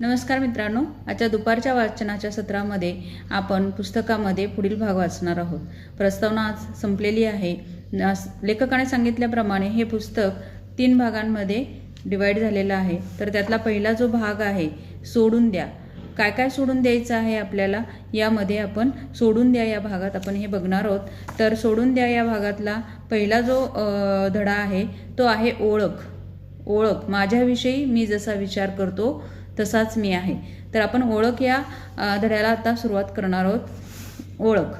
नमस्कार मित्रांनो आजच्या दुपारच्या वाचनाच्या सत्रामध्ये आपण पुस्तकामध्ये पुढील भाग वाचणार आहोत. प्रस्तावना आज संपलेली आहे. लेखकाने सांगितल्याप्रमाणे हे पुस्तक तीन भागांमध्ये डिवाईड झालेलं आहे. तर त्यातला पहिला जो भाग आहे सोडून द्या. काय काय सोडून द्यायचं आहे आपल्याला? यामध्ये आपण सोडून द्या या भागात आपण हे बघणार आहोत. तर सोडून द्या या भागातला पहिला जो धडा आहे तो आहे ओळख. ओळख. माझ्याविषयी मी जसा विचार करतो तसाच मी आहे. तर आपण ओळख या धड्याला आता सुरुवात करणार आहोत. ओळख.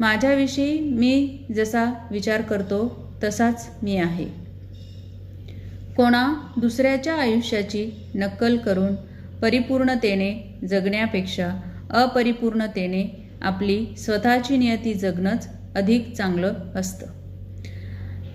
माझ्याविषयी मी जसा विचार करतो तसाच मी आहे. कोणा दुसऱ्याच्या आयुष्याची नक्कल करून परिपूर्णतेने जगण्यापेक्षा अपरिपूर्णतेने आपली स्वतःची नियती जगणंच अधिक चांगलं असतं.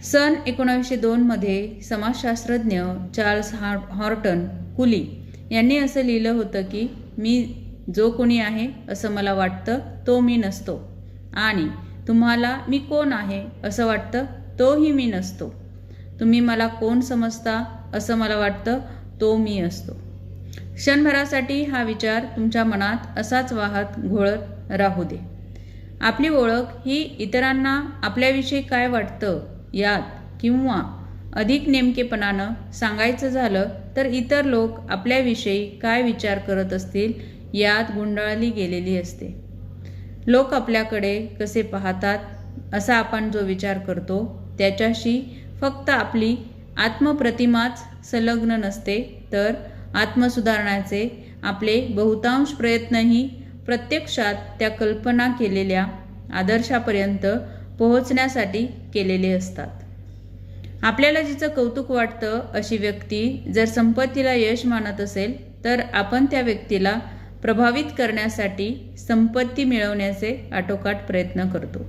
सन एकोणावीसशे दोनमध्ये समाजशास्त्रज्ञ चार्ल्स हॉर्टन कुली यांनी असं लिहिलं होतं की मी जो कोणी आहे असं मला वाटतं तो मी नसतो. आणि तुम्हाला मी कोण आहे असं वाटतं तोही मी नसतो. तुम्ही मला कोण समजता असं मला वाटतं तो मी असतो. क्षणभरासाठी हा विचार तुमच्या मनात असाच वाहत घोळत राहू दे. आपली ओळख ही इतरांना आपल्याविषयी काय वाटतं यात किंवा अधिक नेमकेपणानं सांगायचं झालं तर इतर लोक आपल्याविषयी काय विचार करत असतील यात गुंडाळली गेलेली असते. लोक आपल्याकडे कसे पाहतात असा आपण जो विचार करतो त्याच्याशी फक्त आपली आत्मप्रतिमाच संलग्न नसते तर आत्मसुधारण्याचे आपले बहुतांश प्रयत्नही प्रत्यक्षात त्या कल्पना केलेल्या आदर्शापर्यंत पोहोचण्यासाठी केलेले असतात. आपल्याला जिचं कौतुक वाटतं अशी व्यक्ती जर संपत्तीला यश मानत असेल तर आपण त्या व्यक्तीला प्रभावित करण्यासाठी संपत्ती मिळवण्याचे आटोकाट प्रयत्न करतो.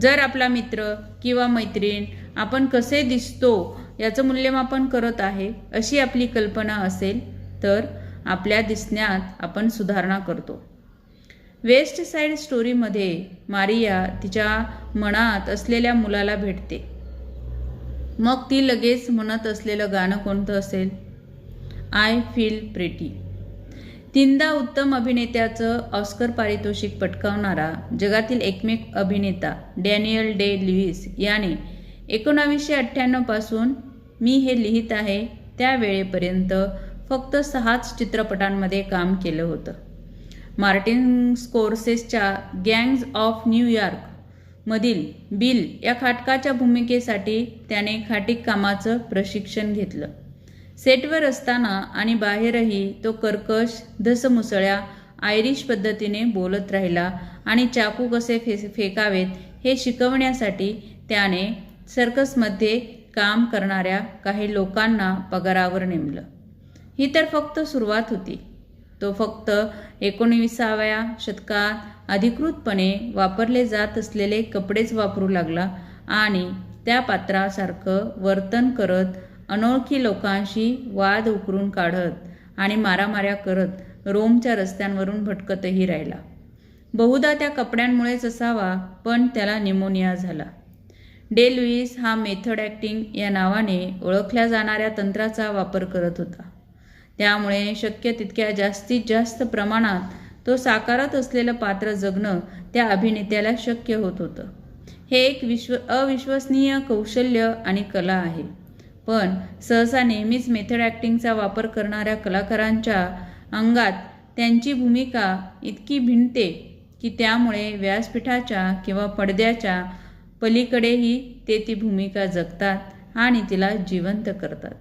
जर आपला मित्र किंवा मैत्रीण आपण कसे दिसतो याचं मूल्यमापन करत आहे अशी आपली कल्पना असेल तर आपल्या दिसण्यात आपण सुधारणा करतो. वेस्ट साईड स्टोरीमध्ये मारिया तिच्या मनात असलेल्या मुलाला भेटते. मग ती लगेच म्हणत असलेलं गाणं कोणतं असेल? आय फील प्रेटी तीनदा उत्तम अभिनेत्याचं ऑस्कर पारितोषिक पटकावणारा जगातील एकमेक अभिनेता डॅनियल डे लुईस याने एकोणावीसशे अठ्ठ्याण्णवपासून मी हे लिहित आहे त्या वेळेपर्यंत फक्त सहाच चित्रपटांमध्ये काम केलं होतं. मार्टिन स्कोर्सेसच्या गँग्ज ऑफ न्यूयॉर्क मधील बिल या खाटकाच्या भूमिकेसाठी त्याने खाटीक कामाचं प्रशिक्षण घेतलं. सेटवर असताना आणि बाहेरही तो कर्कश धसमुसळ्या आयरिश पद्धतीने बोलत राहिला आणि चाकू कसे फे फेकावेत हे शिकवण्यासाठी त्याने सर्कसमध्ये काम करणाऱ्या काही लोकांना पगारावर नेमलं. ही तर फक्त सुरुवात होती. तो फक्त एकोणविसाव्या शतकात अधिकृतपणे वापरले जात असलेले कपडेच वापरू लागला आणि त्या पात्रासारखं वर्तन करत अनोळखी लोकांशी वाद उकरून काढत आणि मारामाऱ्या करत रोमच्या रस्त्यांवरून भटकतही राहिला. बहुधा त्या कपड्यांमुळेच असावा पण त्याला निमोनिया झाला. डे लुईस हा मेथड ॲक्टिंग या नावाने ओळखल्या जाणाऱ्या तंत्राचा वापर करत होता. त्यामुळे शक्य तितक्या जास्तीत जास्त प्रमाणात तो साकारत असलेलं पात्र जगणं त्या अभिनेत्याला शक्य होत होतं. हे एक विश्व अविश्वसनीय कौशल्य आणि कला आहे. पण सहसा नेहमीच मेथड ॲक्टिंगचा वापर करणाऱ्या कलाकारांच्या अंगात त्यांची भूमिका इतकी भिनते की त्यामुळे व्यासपीठाच्या किंवा पडद्याच्या पलीकडेही ते ती भूमिका जगतात आणि तिला जिवंत करतात.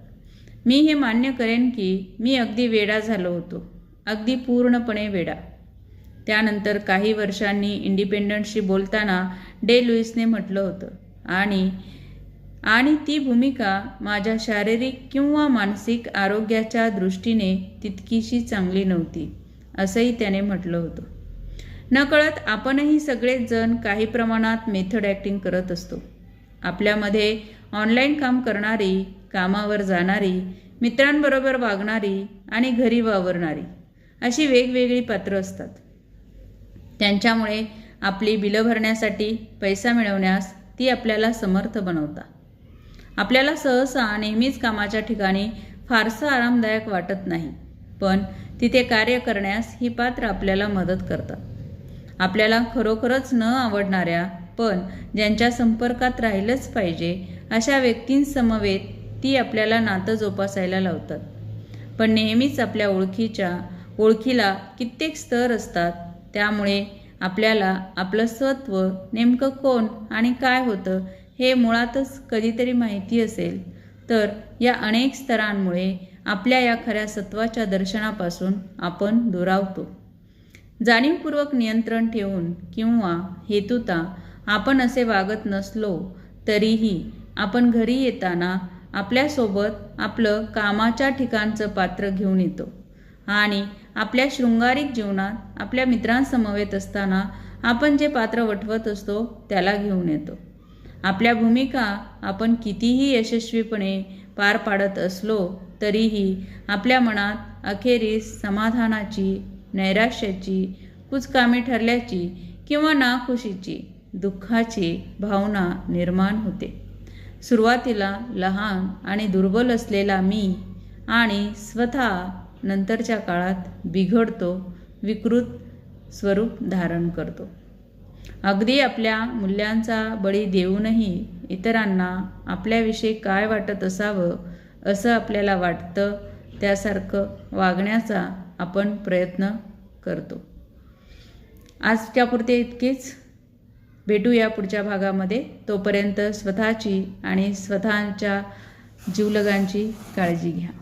मी हे मान्य करेन की मी अगदी वेडा झालो होतो. अगदी पूर्णपणे वेडा. त्यानंतर काही वर्षांनी इंडिपेंडंटशी बोलताना डे लुईसने म्हटलं होतं. आणि आणि ती भूमिका माझ्या शारीरिक किंवा मानसिक आरोग्याच्या दृष्टीने तितकीशी चांगली नव्हती असंही त्याने म्हटलं होतं. नकळत आपणही सगळेच जण काही प्रमाणात मेथड ॲक्टिंग करत असतो. आपल्यामध्ये ऑनलाईन काम करणारी कामावर जाणारी मित्रांबरोबर वागणारी आणि घरी वावरणारी अशी वेगवेगळी पात्रं असतात. त्यांच्यामुळे आपली बिलं भरण्यासाठी पैसा मिळवण्यास ती आपल्याला समर्थ बनवतात. आपल्याला सहसा नेहमीच कामाच्या ठिकाणी फारसं आरामदायक वाटत नाही पण तिथे कार्य करण्यास ही पात्र आपल्याला मदत करतात. आपल्याला खरोखरच न आवडणाऱ्या पण ज्यांच्या संपर्कात राहिलंच पाहिजे अशा व्यक्तींसमवेत ती आपल्याला नातं जोपासायला लावतात. पण नेहमीच आपल्या ओळखीच्या ओळखीला कित्येक स्तर असतात. त्यामुळे आपल्याला आपलं सत्व नेमकं कोण आणि काय होतं हे मुळातच कधीतरी माहिती असेल. तर या अनेक स्तरांमुळे आपल्या या खऱ्या सत्वाच्या दर्शनापासून आपण दुरावतो. जाणीवपूर्वक नियंत्रण ठेवून किंवा हेतुता आपण असे वागत नसलो तरीही आपण घरी येताना आपल्यासोबत आपलं कामाच्या ठिकाणचं पात्र घेऊन येतो. आणि आपल्या शृंगारिक जीवनात आपल्या मित्रांसमवेत असताना आपण जे पात्र वठवत असतो त्याला घेऊन येतो. आपल्या भूमिका आपण कितीही यशस्वीपणे पार पाडत असलो तरीही आपल्या मनात अखेरीस समाधानाची नैराश्याची कुचकामी ठरल्याची किंवा नाखुशीची दुःखाची भावना निर्माण होते. सुरुवातीला लहान आणि दुर्बल असलेला मी आणि स्वतः नंतरच्या काळात बिघडतो विकृत स्वरूप धारण करतो. अगदी आपल्या मूल्यांचा बळी देऊनही इतरांना आपल्याविषयी काय वाटत असावं असं आपल्याला वाटतं त्यासारखं वागण्याचा आपण प्रयत्न करतो. आजच्यापुरते इतकेच. भेटूया पुढच्या भागामध्ये. तोपर्यंत स्वतःची आणि स्वतःच्या जीवलगांची काळजी घ्या.